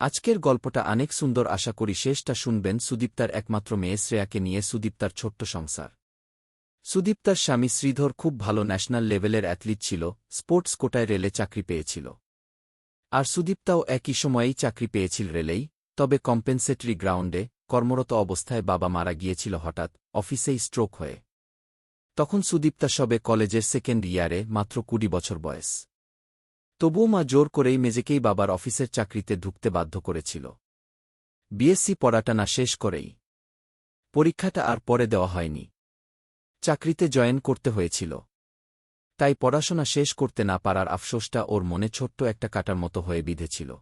আজকের গল্পটা অনেক সুন্দর আশা করি শেষটা শুনবেন সুদীপ্তার একমাত্র মেয়ে শ্রেয়াকে নিয়ে সুদীপ্তার ছোট্ট সংসার। সুদীপ্তার স্বামী শ্রীধর খুব ভালো ন্যাশনাল লেভেলের অ্যাথলিট ছিল, স্পোর্টস কোটায় রেলে চাকরি পেয়েছিল। আর সুদীপ্তাও একই সময়েই চাকরি পেয়েছিল রেলেই, তবে কম্পেনসেটরি গ্রাউন্ডে কর্মরত অবস্থায় বাবা মারা গিয়েছিল হঠাৎ, অফিসেই স্ট্রোক হয়ে। তখন সুদীপ্তা সবে কলেজের সেকেন্ড ইয়ারে মাত্র কুড়ি বছর বয়স। তবুও মা জোর করেই মেজেকেই বাবার অফিসের চাকরিতে ঢুকতে বাধ্য করেছিল। বিএসসি পড়াটা না শেষ করেই। পরীক্ষাটা আর পরে দেওয়া হয়নি। চাকরিতে জয়েন করতে হয়েছিল। তাই পড়াশোনা শেষ করতে না পারার আফসোসটা ওর মনে ছোট্ট একটা কাটার মতো হয়ে বিঁধেছিল।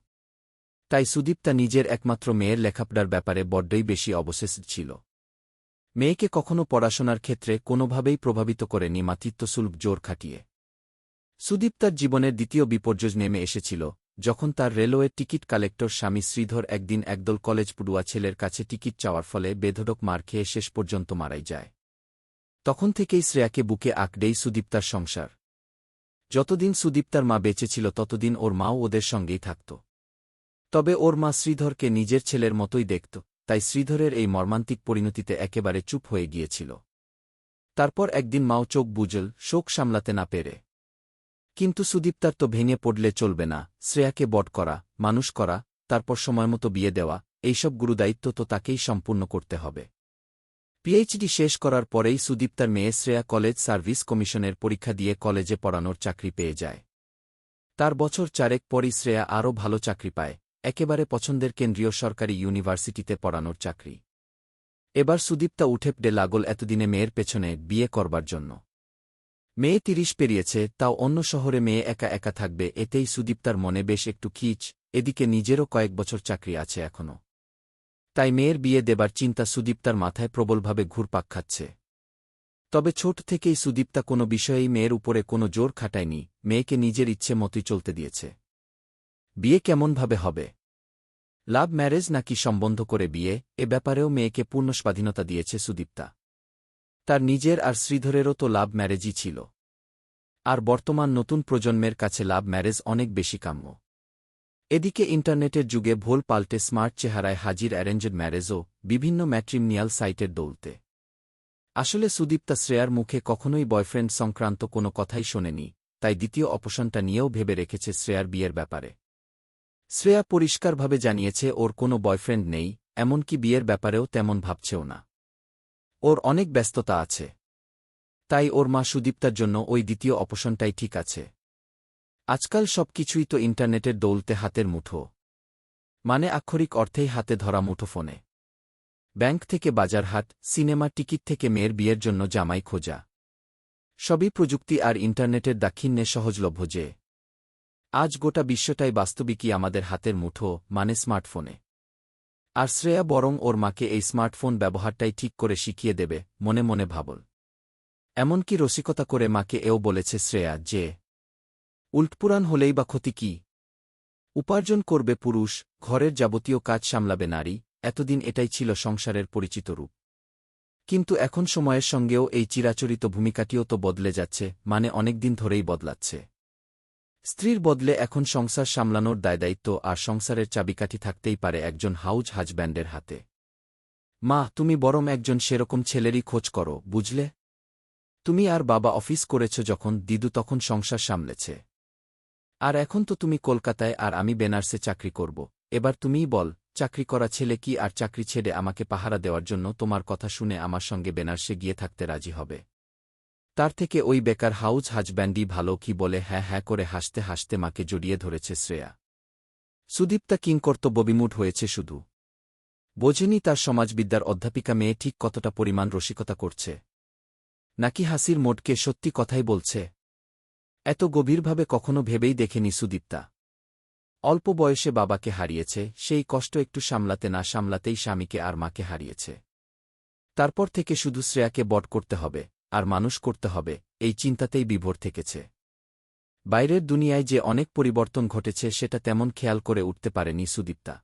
তাই সুদীপ্তা নিজের একমাত্র মেয়ের লেখাপড়ার ব্যাপারে বড্ডই বেশি অবশেষ ছিল। মেয়েকে কখনো পড়াশোনার ক্ষেত্রে কোনোভাবেই প্রভাবিত করেনি মাতৃত্বসুলভ জোর খাটিয়ে। সুদীপ তার জীবনের দ্বিতীয় বিপর্যয় নেমে এসেছিল, যখন তার রেলওয়ে টিকিট কালেক্টর স্বামী শ্রীধর একদিন একদল কলেজ পড়ুয়া ছেলের কাছে টিকিট চাওয়ার ফলে বেধড়ক মার খেয়ে শেষ পর্যন্ত মারাই যায়। তখন থেকেই শ্রেয়াকে বুকে আঁকড়েই সুদীপ্তার সংসার। যতদিন সুদীপ্তার মা বেঁচে ছিল ততদিন ওর মাও ওদের সঙ্গেই থাকত। তবে ওর মা শ্রীধরকে নিজের ছেলের মতোই দেখত, তাই শ্রীধরের এই মর্মান্তিক পরিণতিতে একেবারে চুপ হয়ে গিয়েছিল। তারপর একদিন মাও চোখ বুজল, শোক সামলাতে না পেরে। কিন্তু সুদীপ্তার তো ভেঙে পড়লে চলবে না, শ্রেয়াকে বট করা, মানুষ করা, তারপর সময়মতো বিয়ে দেওয়া, এইসব গুরুদায়িত্ব তো তাকেই সম্পূর্ণ করতে হবে। পিএইচডি শেষ করার পরেই সুদীপ্তার মেয়ে শ্রেয়া কলেজ সার্ভিস কমিশনের পরীক্ষা দিয়ে কলেজে পড়ানোর চাকরি পেয়ে যায়। তার বছর চারেক পরই শ্রেয়া আরও ভালো চাকরি পায়, একেবারে পছন্দের কেন্দ্রীয় সরকারি ইউনিভার্সিটিতে পড়ানোর চাকরি। এবার সুদীপ্তা উঠে পড়ে লাগল এতদিনে মেয়ের পেছনে বিয়ে করবার জন্য। মেয়ে তিরিশ পেরিয়েছে, তাও অন্য শহরে মেয়ে একা একা থাকবে, এতেই সুদীপ্তার মনে বেশ একটু খিচ, এদিকে নিজেরও কয়েক বছর চাকরি আছে এখনও তাই মেয়ের বিয়ে দেবার চিন্তা সুদীপ্তার মাথায় প্রবলভাবে ঘুরপাক খাচ্ছে। তবে ছোট থেকেই সুদীপ্তা কোনো বিষয়েই মেয়ের উপরে কোনো জোর খাটায়নি, মেয়েকে নিজের ইচ্ছে মতোই চলতে দিয়েছে। বিয়ে কেমনভাবে হবে? লাভ ম্যারেজ নাকি সম্বন্ধ করে বিয়ে, এ ব্যাপারেও মেয়েকে পূর্ণ স্বাধীনতা দিয়েছে সুদীপ্তা। তার নিজের আর শ্রীধরেরও তো লাভ ম্যারেজই ছিল। আর বর্তমান নতুন প্রজন্মের কাছে লাভ ম্যারেজ অনেক বেশি কাম্য। এদিকে ইন্টারনেটের যুগে ভোল পাল্টে স্মার্ট চেহারায় হাজির অ্যারেঞ্জেড ম্যারেজও বিভিন্ন ম্যাট্রিমনিয়াল সাইটের দৌলতে। আসলে সুদীপ্তা শ্রেয়ার মুখে কখনোই বয়ফ্রেন্ড সংক্রান্ত কোনো কথাই শোনেনি, তাই দ্বিতীয় অপশনটা নিয়েও ভেবে রেখেছে শ্রেয়ার বিয়ের ব্যাপারে। শ্রেয়া পরিষ্কারভাবে জানিয়েছে, ওর কোনো বয়ফ্রেন্ড নেই, এমনকি বিয়ের ব্যাপারেও তেমন ভাবছেও না। ওর অনেক ব্যস্ততা আছে। তাই ওর মা সুদীপ্তার জন্য ওই দ্বিতীয় অপশনটাই ঠিক আছে। আজকাল সব কিছুই তো ইন্টারনেটের দৌলতে হাতের মুঠো। মানে আক্ষরিক অর্থেই হাতে ধরা মুঠো ফোনে ব্যাংক থেকে বাজার বাজারহাট, সিনেমা টিকিট থেকে মেয়ের বিয়ের জন্য জামাই খোঁজা। সবই প্রযুক্তি আর ইন্টারনেটের দাক্ষিণ্যে সহজলভ্য যে। আজ গোটা বিশ্বটাই বাস্তবিকই আমাদের হাতের মুঠো মানে স্মার্টফোনে। আর শ্রেয়া বরং ওর মাকে এই স্মার্টফোন ব্যবহারটাই ঠিক করে শিখিয়ে দেবে, মনে মনে ভাবল। এমনকি রসিকতা করে মাকে এও বলেছে শ্রেয়া যে, উল্টপুরাণ হলেই বা ক্ষতি কি? উপার্জন করবে পুরুষ, ঘরের যাবতীয় কাজ সামলাবে নারী, এতদিন এটাই ছিল সংসারের পরিচিত রূপ। কিন্তু এখন সময়ের সঙ্গেও এই চিরাচরিত ভূমিকাটিও তো বদলে যাচ্ছে মানে অনেকদিন ধরেই বদলাচ্ছে। স্ত্রীর বদলে এখন সংসার সামলানোর দায়দায়িত্ব আর সংসারের চাবিকাঠি থাকতেই পারে একজন হাউজ হাজব্যান্ডের হাতে। মা, তুমি বরং একজন সেরকম ছেলেরই খোঁজ করো, বুঝলে? তুমি আর বাবা অফিস করেছ যখন দিদু তখন সংসার সামলেছে। আর এখন তো তুমি কলকাতায় আর আমি বেনার্সে চাকরি করব। এবার তুমিই বল, চাকরি করা ছেলে কি আর চাকরি ছেড়ে আমাকে পাহারা দেওয়ার জন্য তোমার কথা শুনে আমার সঙ্গে বেনার্সে গিয়ে থাকতে রাজি হবে? তার থেকে ওই বেকার হাউজ হাজব্যান্ডই ভালো কি বলে হ্যাঁ হ্যাঁ করে হাসতে হাসতে মাকে জড়িয়ে ধরেছে শ্রেয়া। সুদীপ্তা কিংকর্তব্যবিমূঢ় হয়েছে শুধু। বোঝেনি তার সমাজবিদ্যার অধ্যাপিকা মেয়ে ঠিক কতটা পরিমাণ রসিকতা করছে। নাকি হাসির মোটকে সত্যি কথাই বলছে। এত গভীরভাবে কখনো ভেবেই দেখেনি সুদীপ্তা। অল্প বয়সে বাবাকে হারিয়েছে, সেই কষ্ট একটু সামলাতে না সামলাতেই স্বামীকে আর মাকে হারিয়েছে। তারপর থেকে শুধু শ্রেয়াকে বট করতে হবে। আর মানুষ করতে হবে, এই চিন্তাতেই বিভোর থেকেছে। বাইরের দুনিয়ায় যে অনেক পরিবর্তন ঘটেছে সেটা তেমন খেয়াল করে উঠতে পারেনি সুদীপ্তা।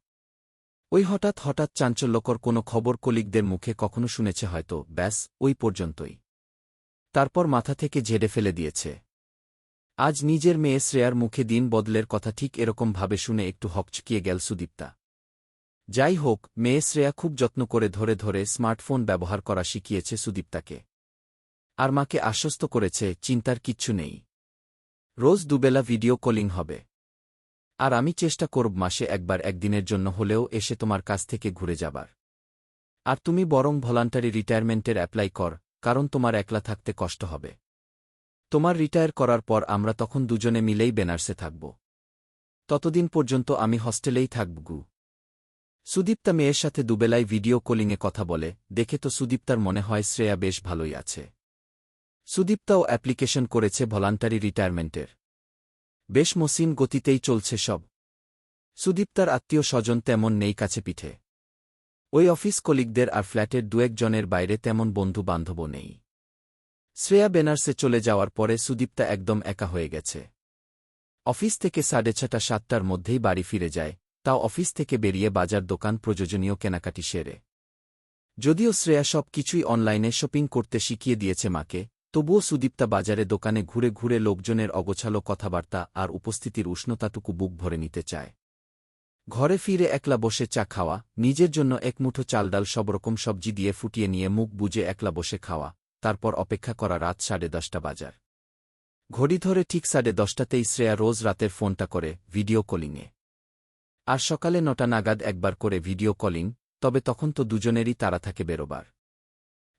ওই হঠাৎ হঠাৎ চাঞ্চল্যকর কোনো খবর কলিকদের মুখে কখনো শুনেছে হয়তো, ব্যাস, ওই পর্যন্তই। তারপর মাথা থেকে ঝেড়ে ফেলে দিয়েছে। আজ নিজের মেয়ে শ্রেয়ার মুখে দিন বদলের কথা ঠিক এরকম ভাবে শুনে একটু হকচকিয়ে গেল সুদীপ্তা। যাই হোক, মেয়ে শ্রেয়া খুব যত্ন করে ধরে ধরে স্মার্টফোন ব্যবহার করা শিখিয়েছে সুদীপ্তাকে। আর মাকে আশ্বস্ত করেছে, চিন্তার কিচ্ছু নেই। রোজ দুবেলা ভিডিও কলিং হবে। আর আমি চেষ্টা করব মাসে একবার একদিনের জন্য হলেও এসে তোমার কাছ থেকে ঘুরে যাবার। আর তুমি বরং ভলান্টারি রিটায়ারমেন্টের অ্যাপ্লাই কর, কারণ তোমার একলা থাকতে কষ্ট হবে। তোমার রিটায়ার করার পর আমরা তখন দুজনে মিলেই বেনার্সে থাকব। ততদিন পর্যন্ত আমি হস্টেলেই থাকব, গু। সুদীপ্তা মেয়ের সাথে দুবেলায় ভিডিও কলিংয়ে কথা বলে, দেখে তো সুদীপ্তার মনে হয় শ্রেয়া বেশ ভালোই আছে। সুদীপ্তাও অ্যাপ্লিকেশন করেছে ভলান্টারি রিটায়ারমেন্টের। বেশ মসিন গতিতেই চলছে সব। সুদীপ্তার আত্মীয় স্বজন তেমন নেই কাছে পিঠে। ওই অফিস কলিগদের আর ফ্ল্যাটের দুয়েকজনের বাইরে তেমন বন্ধু বান্ধবও নেই। শ্রেয়া বেনার্সে চলে যাওয়ার পরে সুদীপ্তা একদম একা হয়ে গেছে। অফিস থেকে সাড়ে ছটা, সাতটার মধ্যেই বাড়ি ফিরে যায়, তাও অফিস থেকে বেরিয়ে বাজার দোকান প্রয়োজনীয় কেনাকাটি সেরে। যদিও শ্রেয়া সব কিছুই অনলাইনে শপিং করতে শিখিয়ে দিয়েছে মাকে তবুও সুদীপ্তা বাজারে দোকানে ঘুরে ঘুরে লোকজনের অগোছালো কথাবার্তা আর উপস্থিতির উষ্ণতাটুকু বুক ভরে নিতে চায়। ঘরে ফিরে একলা বসে চা খাওয়া, নিজের জন্য এক মুঠো চাল ডাল সব রকম সবজি দিয়ে ফুটিয়ে নিয়ে মুখ বুঝে একলা বসে খাওয়া, তারপর অপেক্ষা করা রাত সাড়ে দশটা বাজার। ঘড়ি ধরে ঠিক সাড়ে দশটাতেই শ্রেয়া রোজ রাতের ফোনটা করে ভিডিও কলিংয়ে। আর সকালে নটা নাগাদ একবার করে ভিডিও কলিং, তবে তখন তো দুজনেরই তারা থাকে বেরোবার।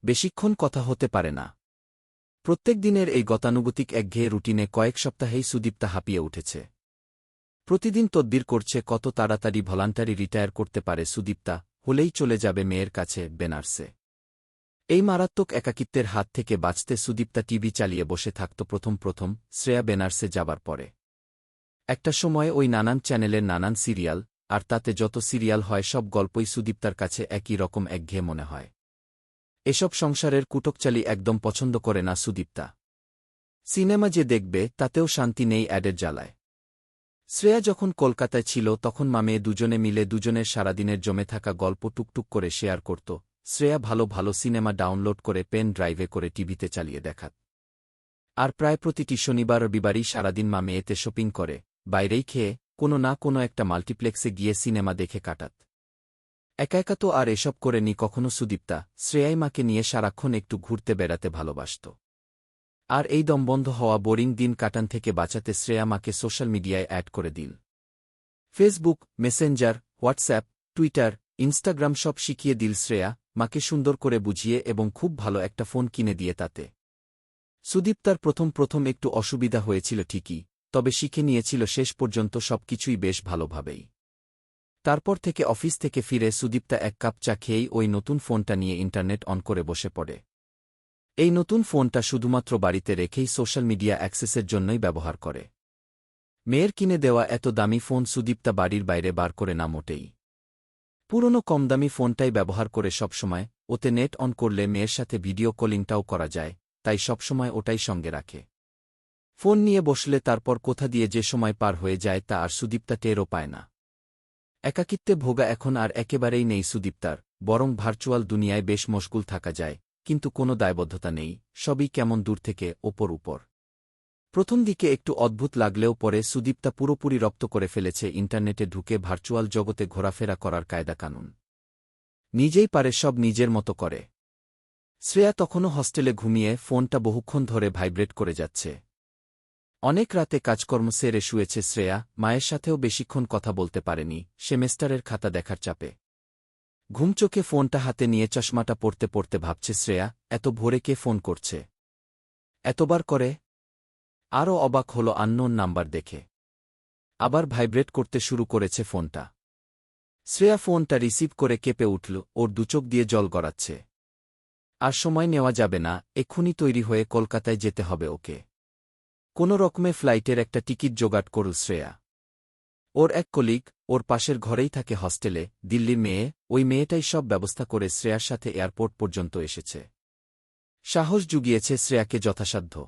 বেশিক্ষণ কথা হতে পারে না। প্রত্যেক দিনের এই গতানুগতিক একঘেয়ে রুটিনে কয়েক সপ্তাহেই সুদীপ্তা হাঁপিয়ে উঠেছে। প্রতিদিন তদ্বির করছে কত তাড়াতাড়ি ভলান্টারি রিটায়ার করতে পারে সুদীপ্তা, হলেই চলে যাবে মেয়ের কাছে বেনার্সে। এই মারাত্মক একাকিত্বের হাত থেকে বাঁচতে সুদীপ্তা টিভি চালিয়ে বসে থাকত প্রথম প্রথম, শ্রেয়া বেনার্সে যাবার পরে। একটা সময় ওই নানান চ্যানেলের নানান সিরিয়াল, আর তাতে যত সিরিয়াল হয় সব গল্পই সুদীপ্তার কাছে একই রকম একঘেয়ে মনে হয়। এসব সংসারের কুটকচালি একদম পছন্দ করে না সুদীপ্তা। সিনেমা যে দেখবে, তাতেও শান্তি নেই অ্যাডের জ্বালায়। শ্রেয়া যখন কলকাতায় ছিল, তখন মামে দুজনে মিলে দুজনের সারাদিনের জমে থাকা গল্প টুকটুক করে শেয়ার করত। শ্রেয়া ভালো ভালো সিনেমা ডাউনলোড করে পেন ড্রাইভে করে টিভিতে চালিয়ে দেখাত। আর প্রায় প্রতিটি শনিবার রবিবারই সারাদিন মা মেয়েতে শপিং করে, বাইরেই খেয়ে, কোনো না কোনো একটা মাল্টিপ্লেক্সে গিয়ে সিনেমা দেখে কাটাত। একা একা তো আর এসব করেনি কখনো সুদীপ্তা শ্রেয়াই মাকে নিয়ে সারাক্ষণ একটু ঘুরতে বেড়াতে ভালোবাসত। আর এই দমবন্ধ হওয়া বোরিং দিন কাটান থেকে বাঁচাতে শ্রেয়া মাকে সোশ্যাল মিডিয়ায় অ্যাড করে দিল Facebook, Messenger, WhatsApp, Twitter, Instagram সব শিখিয়ে দিল শ্রেয়া, মাকে সুন্দর করে বুঝিয়ে এবং খুব ভালো একটা ফোন কিনে দিয়ে তাতে। সুদীপ্তার প্রথম প্রথম একটু অসুবিধা হয়েছিল ঠিকই, তবে শিখে নিয়েছিল শেষ পর্যন্ত সবকিছুই বেশ ভালোভাবেই। তারপর থেকে অফিস থেকে ফিরে সুদীপ্তা এক কাপ চা খেয়েই ওই নতুন ফোনটা নিয়ে ইন্টারনেট অন করে বসে পড়ে। এই নতুন ফোনটা শুধুমাত্র বাড়িতে রেখেই সোশ্যাল মিডিয়া অ্যাক্সেসের জন্যই ব্যবহার করে। মেয়ের কিনে দেওয়া এত দামি ফোন সুদীপ্তা বাড়ির বাইরে বার করে না মোটেই। পুরনো কম দামি ফোনটাই ব্যবহার করে সবসময় ওতে নেট অন করলে মেয়ের সাথে ভিডিও কলিংটাও করা যায়, তাই সবসময় ওটাই সঙ্গে রাখে। ফোন নিয়ে বসলে তারপর কোথা দিয়ে যে সময় পার হয়ে যায় তা আর সুদীপ্তা টেরও পায় না। একাকিত্বে ভোগা এখন আর একেবারেই নেই সুদীপ্তার, বরং ভার্চুয়াল দুনিয়ায় বেশ মশগুল থাকা যায়, কিন্তু কোনো দায়বদ্ধতা নেই, সবই কেমন দূর থেকে ওপর উপর। প্রথম দিকে একটু অদ্ভুত লাগলেও পরে সুদীপ্তা পুরোপুরি রপ্ত করে ফেলেছে ইন্টারনেটে ঢুকে ভার্চুয়াল জগতে ঘোরাফেরা করার কায়দা কানুন নিজেই পারে সব নিজের মতো করে। শ্রেয়া তখনও হস্টেলে ঘুমিয়ে ফোনটা বহুক্ষণ ধরে ভাইব্রেট করে যাচ্ছে। অনেক রাতে কাজকর্ম সেরে শুয়েছে শ্রেয়া, মায়ের সাথেও বেশিক্ষণ কথা বলতে পারেনি সেমেস্টারের খাতা দেখার চাপে। ঘুমচোখে ফোনটা হাতে নিয়ে চশমাটা পড়তে পড়তে ভাবছে শ্রেয়া, এত ভোরে কে ফোন করছে? এতবার করে? আরও অবাক হল আন্নোন নাম্বার দেখে। আবার ভাইব্রেট করতে শুরু করেছে ফোনটা। শ্রেয়া ফোনটা রিসিভ করে কেঁপে উঠল, ওর দুচোখ দিয়ে জল গড়াচ্ছে। আর সময় নেওয়া যাবে না, এক্ষুনি তৈরি হয়ে কলকাতায় যেতে হবে ওকে। কোনো রকমে ফ্লাইটের একটা টিকিট জোগাড় করল শ্রেয়া। ওর এক কলিগ ওর পাশের ঘরেই থাকে হস্টেলে দিল্লির মেয়ে, ওই মেয়েটাই সব ব্যবস্থা করে শ্রেয়ার সাথে এয়ারপোর্ট পর্যন্ত এসেছে। সাহস জুগিয়েছে শ্রেয়াকে যথাসাধ্য।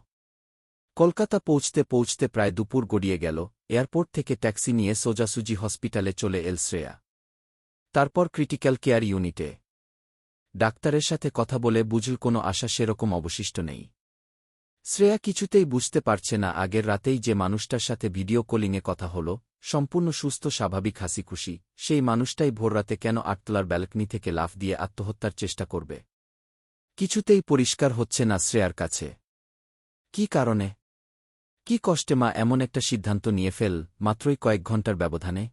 কলকাতা পৌঁছতে পৌঁছতে প্রায় দুপুর গড়িয়ে গেল, এয়ারপোর্ট থেকে ট্যাক্সি নিয়ে সোজাসুজি হসপিটালে চলে এল শ্রেয়া। তারপর ক্রিটিক্যাল কেয়ার ইউনিটে। ডাক্তারের সাথে কথা বলে বুঝল কোনো আশা সেরকম অবশিষ্ট নেই। শ্রেয়া কিছুতেই বুঝতে পারছে না আগের রাতেই যে মানুষটার সাথে ভিডিও কলিংয়ে কথা হল, সম্পূর্ণ সুস্থ, স্বাভাবিক হাসি খুশি সেই মানুষটাই ভোররাতে কেন আটতলার ব্যালকনি থেকে লাফ দিয়ে আত্মহত্যার চেষ্টা করবে? কিছুতেই পরিষ্কার হচ্ছে না শ্রেয়ার কাছে। কি কারণে? কি কষ্টে মা এমন একটা সিদ্ধান্ত নিয়ে ফেল, মাত্রই কয়েক ঘণ্টার ব্যবধানে?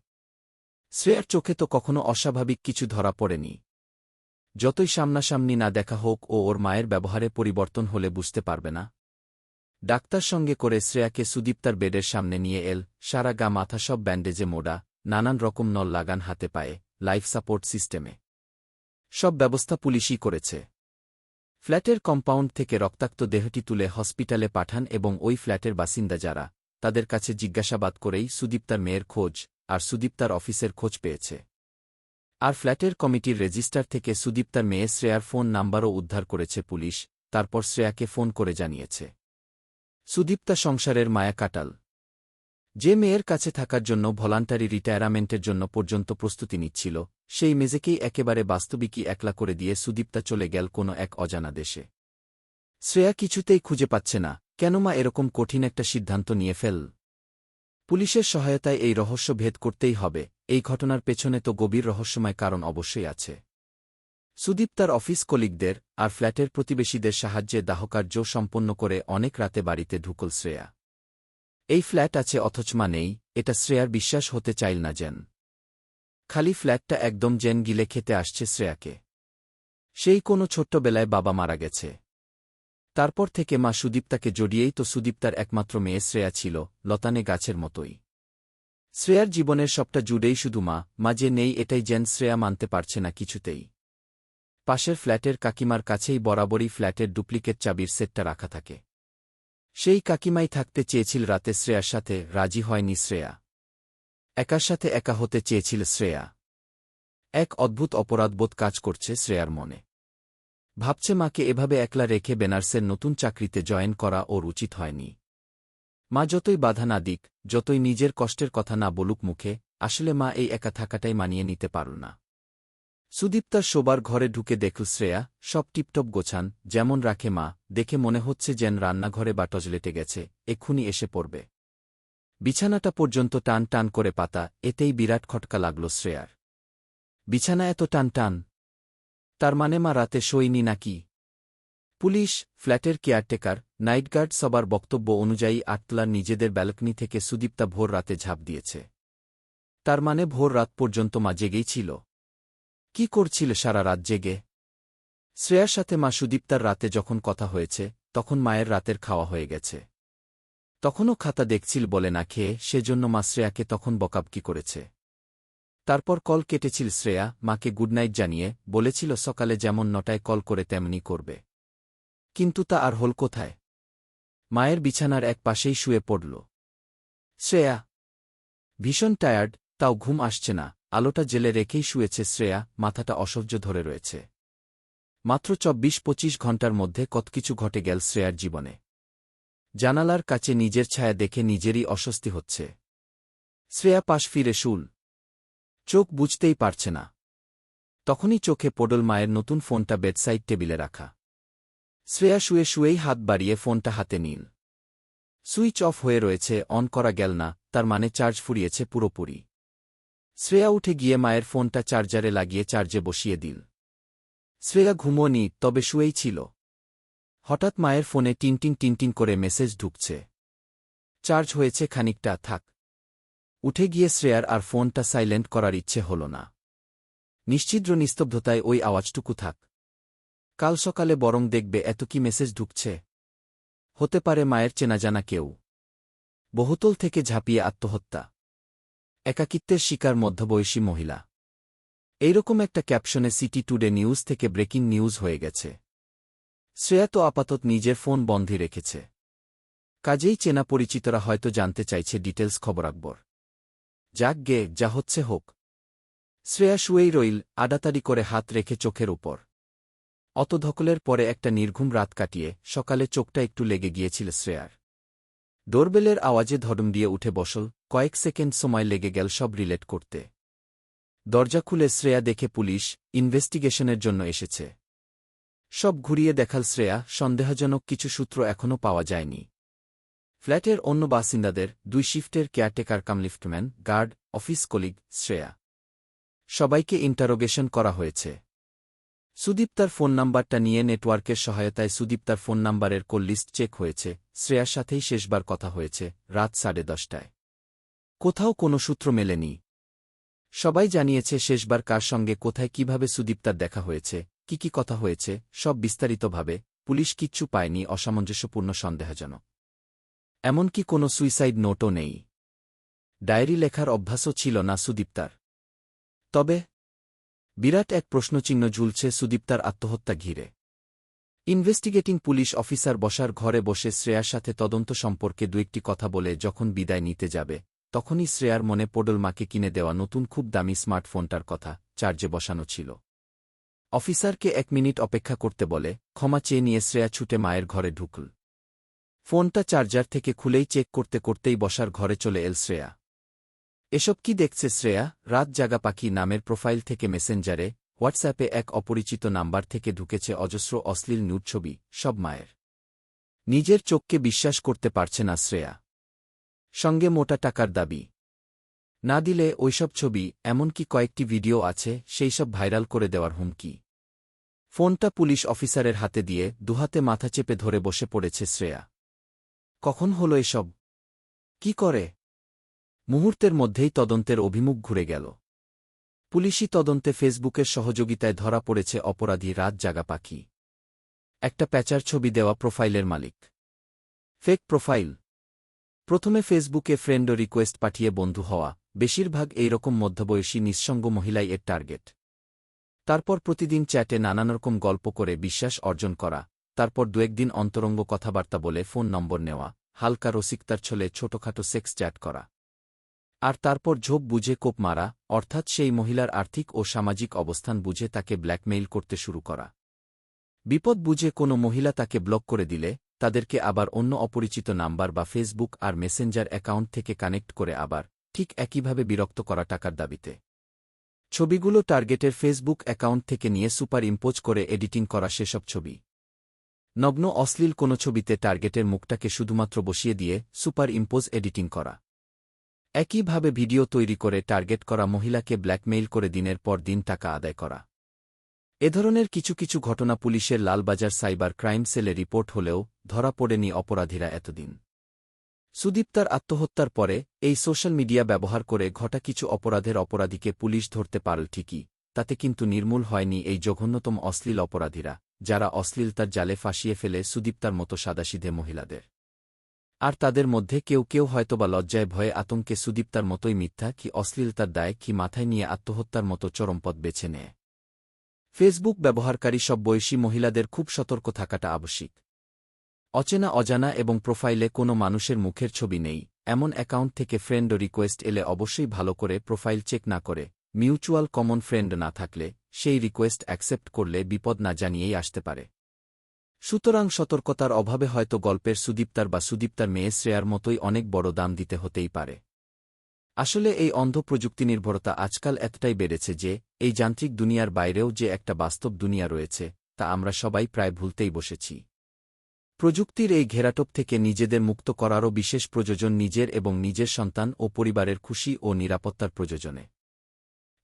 শ্রেয়ার চোখে তো কখনো অস্বাভাবিক কিছু ধরা পড়েনি। যতই সামনাসামনি না দেখা হোক ও ওর মায়ের ব্যবহারে পরিবর্তন হলে বুঝতে পারবে না। ডাক্তার সঙ্গে করে শ্রেয়াকে সুদীপ্তার বেডের সামনে নিয়ে এল, সারা গা মাথা সব ব্যান্ডেজে মোড়া, নানান রকম নল লাগান হাতে পায়ে, লাইফ সাপোর্ট সিস্টেমে। সব ব্যবস্থা পুলিশই করেছে। ফ্ল্যাটের কম্পাউন্ড থেকে রক্তাক্ত দেহটি তুলে হসপিটালে পাঠান এবং ওই ফ্ল্যাটের বাসিন্দা যারা, তাদের কাছে জিজ্ঞাসাবাদ করেই সুদীপ্তার মেয়ের খোঁজ আর সুদীপ্তার অফিসের খোঁজ পেয়েছে। আর ফ্ল্যাটের কমিটির রেজিস্টার থেকে সুদীপ্তার মেয়ে শ্রেয়ার ফোন নাম্বারও উদ্ধার করেছে পুলিশ, তারপর শ্রেয়াকে ফোন করে জানিয়েছে। সুদীপ্তা সংসারের মায়া কাটাল। যে মেয়ের কাছে থাকার জন্য ভলান্টারি রিটায়ারমেন্টের জন্য পর্যন্ত প্রস্তুতি নিচ্ছিল, সেই মেজেকেই একেবারে বাস্তবিকই একলা করে দিয়ে সুদীপ্তা চলে গেল কোনো এক অজানা দেশে। শ্রেয়া কিছুতেই খুঁজে পাচ্ছে না কেন মা এরকম কঠিন একটা সিদ্ধান্ত নিয়ে ফেল? পুলিশের সহায়তায় এই রহস্য ভেদ করতেই হবে, এই ঘটনার পেছনে তো গভীর রহস্যময় কারণ অবশ্যই আছে। সুদীপ তার অফিস কলিগদের আর ফ্ল্যাটের প্রতিবেশীদের সাহায্যে দাহকার্য সম্পন্ন করে অনেক রাতে বাড়িতে ঢুকল শ্রেয়া। এই ফ্ল্যাট আছে অথচ মা নেই, এটা শ্রেয়ার বিশ্বাস হতে চাইল না যেন। খালি ফ্ল্যাটটা একদম জেন গিলে খেতে আসছে শ্রেয়াকে। সেই কোনো ছোট্টবেলায় বাবা মারা গেছে। তারপর থেকে মা সুদীপ্তাকে জড়িয়েই তো সুদীপ্তার একমাত্র মেয়ে শ্রেয়া ছিল, লতানে গাছের মতোই। শ্রেয়ার জীবনের সবটা জুড়েই শুধু মা মা যে নেই এটাই জেন শ্রেয়া মানতে পারছে না কিছুতেই। পাশের ফ্ল্যাটের কাকিমার কাছেই বরাবরই ফ্ল্যাটের ডুপ্লিকেট চাবির সেটটা রাখা থাকে। সেই কাকিমাই থাকতে চেয়েছিল রাতে শ্রেয়ার সাথে, রাজি হয়নি শ্রেয়া। একার সাথে একা হতে চেয়েছিল শ্রেয়া। এক অদ্ভুত অপরাধবোধ কাজ করছে শ্রেয়ার মনে। ভাবছে মাকে এভাবে একলা রেখে বেনার্সের নতুন চাকরিতে জয়েন করা ওর উচিত হয়নি। মা যতই বাধা না দিক, যতই নিজের কষ্টের কথা না বলুক মুখে, আসলে মা এই একা থাকাটাই মানিয়ে নিতে পারল না। সুদীপ্তার শোবার ঘরে ঢুকে দেখল শ্রেয়া, সব টিপটপ গোছান, যেমন রাখে মা, দেখে মনে হচ্ছে যেন রান্নাঘরে বা টজলেটে গেছে, এক্ষুনি এসে পড়বে। বিছানাটা পর্যন্ত টান টান করে পাতা, এতেই বিরাট খটকা লাগল শ্রেয়ার। বিছানা এত টান টান। তার মানে মা রাতে শোয়নি নাকি? পুলিশ, ফ্ল্যাটের কেয়ারটেকার নাইটগার্ড সবার বক্তব্য অনুযায়ী আটতলার নিজেদের ব্যালকনি থেকে সুদীপ্তা ভোর রাতে ঝাঁপ দিয়েছে। তার মানে ভোর রাত পর্যন্ত মা জেগেই ছিল। কি করছিল সারা রাত জেগে? শ্রেয়ার সাথে মা সুদীপ্তার রাতে যখন কথা হয়েছে, তখন মায়ের রাতের খাওয়া হয়ে গেছে। তখনও খাতা দেখছিল বলে না খেয়ে, সেজন্য মা শ্রেয়াকে তখন বকাবকি করেছে। তারপর কল কেটেছিল শ্রেয়া, মাকে গুডনাইট জানিয়ে, বলেছিল সকালে যেমন নটায় কল করে তেমনি করবে। কিন্তু তা আর হল কোথায়? মায়ের বিছানার এক পাশেই শুয়ে পড়ল। শ্রেয়া, ভীষণ টায়ার্ড, তাও ঘুম আসছে না। আলোটা জেলে রেখেই শুয়েছে শ্রেয়া, মাথাটা অসহ্য ধরে রয়েছে। মাত্র চব্বিশ পঁচিশ ঘণ্টার মধ্যে কত কিছু ঘটে গেল শ্রেয়ার জীবনে। জানালার কাছে নিজের ছায়া দেখে নিজেরই অস্বস্তি হচ্ছে। শ্রেয়া পাশ ফিরে শুল। চোখ বুঝতেই পারছে না। তখনই চোখে পোডল মায়ের নতুন ফোনটা বেডসাইড টেবিলে রাখা। শ্রেয়া শুয়ে শুয়েই হাত বাড়িয়ে ফোনটা হাতে নিন সুইচ অফ হয়ে রয়েছে, অন করা গেল না, তার মানে চার্জ ফুরিয়েছে পুরোপুরি। শ্রেয়া উঠে গিয়ে মায়ের ফোনটা চার্জারে লাগিয়ে চার্জে বসিয়ে দিল শ্রেয়া ঘুমোনি তবে শুয়েই ছিল। হঠাৎ মায়ের ফোনে টিনটিন টিনটিন করে মেসেজ ঢুকছে। চার্জ হয়েছে খানিকটা, থাক। উঠে গিয়ে শ্রেয়ার আর ফোনটা সাইলেন্ট করার ইচ্ছে হল না। নিশ্চিদ্র নিস্তব্ধতায় ওই আওয়াজটুকু থাক। কাল সকালে বরং দেখবে এত কি মেসেজ ঢুকছে। হতে পারে মায়ের চেনা জানা কেউ। বহুতল থেকে ঝাঁপিয়ে আত্মহত্যা। একাকিত্বের শিকার মধ্যবয়সী মহিলা। এইরকম একটা ক্যাপশনে সিটি টুডে নিউজ থেকে ব্রেকিং নিউজ হয়ে গেছে। শ্রেয়া তো আপাতত নিজের ফোন বন্ধই রেখেছে। কাজেই চেনা পরিচিতরা হয়তো জানতে চাইছে ডিটেলস খবর আকবর। যাক গে, যা হচ্ছে হোক। শ্রেয়া শুয়েই রইল, আডাতাড়ি করে হাত রেখে চোখের উপর। অত ধকলের পরে একটা নির্ঘুম রাত কাটিয়ে সকালে চোখটা একটু লেগে গিয়েছিল শ্রেয়ার। ডোরবেলের আওয়াজে ধরম দিয়ে উঠে বসল কয়েক সেকেন্ড সময় লেগে গেল সব রিলেট করতে। দরজা খুলে শ্রেয়া দেখে পুলিশ ইনভেস্টিগেশনের জন্য এসেছে। সব ঘুরিয়ে দেখাল শ্রেয়া, সন্দেহজনক কিছু সূত্র এখনও পাওয়া যায়নি। ফ্ল্যাটের অন্য বাসিন্দাদের দুই শিফটের caretaker cum liftman, guard, office colleague, Shreya. সবাইকে ইন্টারোগেশন করা হয়েছে। সুদীপ্তার ফোন নাম্বারটা নিয়ে নেটওয়ার্কের সহায়তায় সুদীপ্তার ফোন নাম্বারের কল লিস্ট চেক হয়েছে। শ্রেয়ার সাথেই শেষবার কথা হয়েছে, রাত সাড়ে দশটায়। কোথাও কোনো সূত্র মেলেনি। সবাই জানিয়েছে শেষবার কার সঙ্গে কোথায় কীভাবে সুদীপ্তার দেখা হয়েছে, কি কি কথা হয়েছে, সব বিস্তারিতভাবে পুলিশ কিচ্ছু পায়নি অসামঞ্জস্যপূর্ণ সন্দেহজনক। এমনকি কোনো সুইসাইড নোটও নেই। ডায়েরি লেখার অভ্যাসও ছিল না সুদীপ্তার। তবে বিরাট এক প্রশ্নচিহ্ন ঝুলছে সুদীপ্তার আত্মহত্যা ঘিরে। ইনভেস্টিগেটিং পুলিশ অফিসার বসার ঘরে বসে শ্রেয়ার সাথে তদন্ত সম্পর্কে দু একটি কথা বলে যখন বিদায় নিতে যাবে তখনই শ্রেয়ার মনে পোডল মাকে কিনে দেওয়া নতুন খুব দামি স্মার্টফোনটার কথা চার্জে বসানো ছিল। অফিসারকে এক মিনিট অপেক্ষা করতে বলে, ক্ষমা চেয়ে নিয়ে শ্রেয়া ছুটে মায়ের ঘরে ঢুকল। ফোনটা চার্জার থেকে খুলেই চেক করতে করতেই বসার ঘরে চলে এল শ্রেয়া। এসব কি দেখছে শ্রেয়া? রাত জাগা পাখি নামের প্রোফাইল থেকে মেসেঞ্জারে, হোয়াটসঅ্যাপে এক অপরিচিত নাম্বার থেকে ঢুকেছে অজস্র অশ্লীল ছবি, সব মায়ের। নিজের চোখকে বিশ্বাস করতে পারছে না শ্রেয়া। সঙ্গে মোটা টাকার দাবি। না দিলে ওইসব ছবি, এমনকি কয়েকটি ভিডিও আছে সেই সব ভাইরাল করে দেওয়ার হুমকি। ফোনটা পুলিশ অফিসারের হাতে দিয়ে দুহাতে মাথা চেপে ধরে বসে পড়েছে শ্রেয়া। কখন হল এসব? কি করে? মুহূর্তের মধ্যেই তদন্তের অভিমুখ ঘুরে গেল। পুলিশি তদন্তে ফেসবুকের সহযোগিতায় ধরা পড়েছে অপরাধী রাত জাগা পাখি। একটা প্যাচার ছবি দেওয়া প্রোফাইলের মালিক। Fake profile. প্রথমে ফেসবুকে ফ্রেন্ড ও রিকোয়েস্ট পাঠিয়ে বন্ধু হওয়া, বেশিরভাগ এইরকম মধ্যবয়সী নিঃসঙ্গ মহিলাই এর টার্গেট। তারপর প্রতিদিন চ্যাটে নানানরকম গল্প করে বিশ্বাস অর্জন করা, তারপর দু একদিন অন্তরঙ্গ কথাবার্তা বলে ফোন নম্বর নেওয়া, হালকা রসিকতার ছলে ছোটখাটো সেক্স চ্যাট করা। আর তারপর ঝোপ বুঝে কোপ মারা, অর্থাৎ সেই মহিলার আর্থিক ও সামাজিক অবস্থান বুঝে তাকে ব্ল্যাকমেইল করতে শুরু করা। বিপদ বুঝে কোনো মহিলা তাকে ব্লক করে দিলে তাদেরকে আবার অন্য অপরিচিত নাম্বার বা ফেসবুক আর মেসেঞ্জার অ্যাকাউন্ট থেকে কানেক্ট করে আবার, ঠিক একইভাবে বিরক্ত করা টাকার দাবিতে। ছবিগুলো টার্গেটের ফেসবুক অ্যাকাউন্ট থেকে নিয়ে সুপার ইম্পোজ করে এডিটিং করা সেসব ছবি। নগ্ন অশ্লীল কোনো ছবিতে টার্গেটের মুখটাকে শুধুমাত্র বসিয়ে দিয়ে সুপার ইম্পোজ এডিটিং করা। একইভাবে ভিডিও তৈরি করে টার্গেট করা মহিলাকে ব্ল্যাকমেইল করে দিনের পর দিন টাকা আদায় করা। এ ধরনের কিছু কিছু ঘটনা পুলিশের লালবাজার সাইবার ক্রাইম সেলে রিপোর্ট হলেও ধরা পড়েনি অপরাধীরা এতদিন। সুদীপ্তার আত্মহত্যার পরে এই সোশ্যাল মিডিয়া ব্যবহার করে ঘটা কিছু অপরাধের অপরাধীকে পুলিশ ধরতে পারল ঠিকই, তাতে কিন্তু নির্মূল হয়নি এই জঘন্যতম অশ্লীল অপরাধীরা, যারা অশ্লীলতার জালে ফাঁসিয়ে ফেলে সুদীপ্তার মতো সাদাসিধে মহিলাদের। আর তাদের মধ্যে কেউ কেউ হয়তোবা লজ্জায় ভয়ে আতঙ্কে সুদীপ্তার মতোই মিথ্যা কি অশ্লীলতার দায় কি মাথায় নিয়ে আত্মহত্যার মতো চরমপথ বেছে নেয়। ফেসবুক ব্যবহারকারী সব বয়সী মহিলাদের খুব সতর্ক থাকাটা আবশ্যিক। অচেনা, অজানা এবং প্রোফাইলে কোনো মানুষের মুখের ছবি নেই, এমন অ্যাকাউন্ট থেকে ফ্রেন্ড রিকোয়েস্ট এলে অবশ্যই ভালো করে প্রোফাইল চেক না করে, মিউচুয়াল কমন ফ্রেন্ড না থাকলে সেই রিকোয়েস্ট অ্যাকসেপ্ট করলে বিপদ না জানিয়েই আসতে পারে। সুতরাং সতর্কতার অভাবে হয়তো গল্পের সুদীপ্তার বা সুদীপ্তার মেয়ে শ্রেয়ার মতোই অনেক বড় দাম দিতে হতেই পারে। আসলে এই অন্ধ প্রযুক্তি নির্ভরতা আজকাল এতটাই বেড়েছে যে, এই যান্ত্রিক দুনিয়ার বাইরেও যে একটা বাস্তব দুনিয়া রয়েছে, তা আমরা সবাই প্রায় ভুলতেই বসেছি। প্রযুক্তির এই ঘেরাটোপ থেকে নিজেদের মুক্ত করারও বিশেষ প্রয়োজন নিজের এবং নিজের সন্তান ও পরিবারের খুশি ও নিরাপত্তার প্রয়োজনে।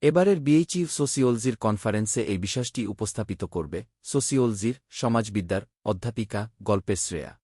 এবারের বিএইচইউ সোসিওলজির কনফারেন্সে এই বিষয়টি উপস্থাপিত করবে সোসিওলজির সমাজবিদ্যার অধ্যাপিকা গল্পের শ্রেয়া।